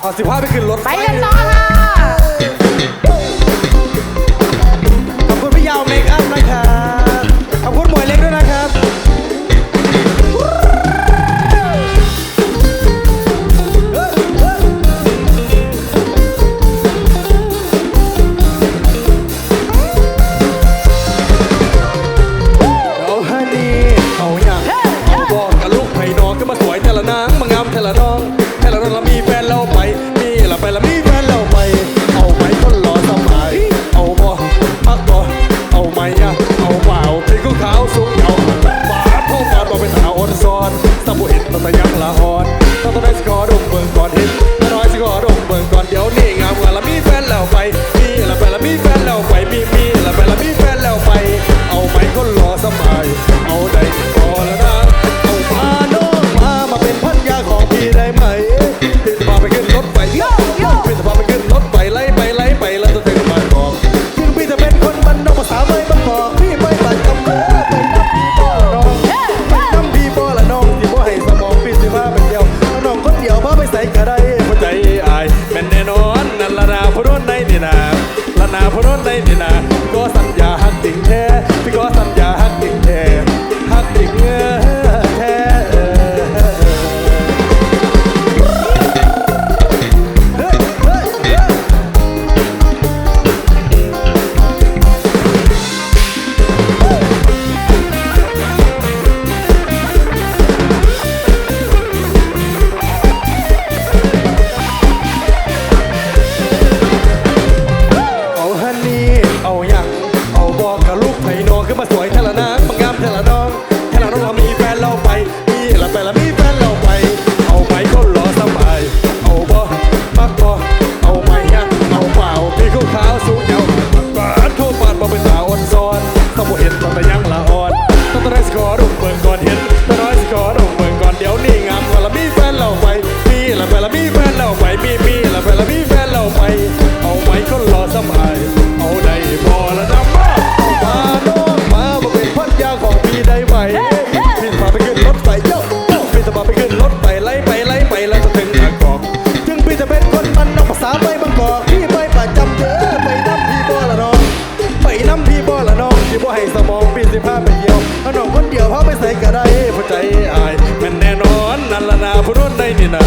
เอาสิบห้าไปขึ้นรถ ไปกันต่อค่ะ ตะบุเห็ดตะตะยักละหอด หัวใจอายแม่นแน่นอนนั่นละนาพร้นในนี่นาละนาพร้นในนี่นา สิพาไปเดียวถ้าน้องคนเดียวพาไปใส่กระได้ผู้ใจอายมันแน่นอนนั่นละนาผู้รุ่นได้นี่นา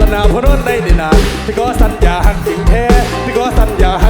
ละนาผู้รุ่นได้นี่นาที่ก็สัญญาหักจริงแท้ที่ก็สัญญาหัก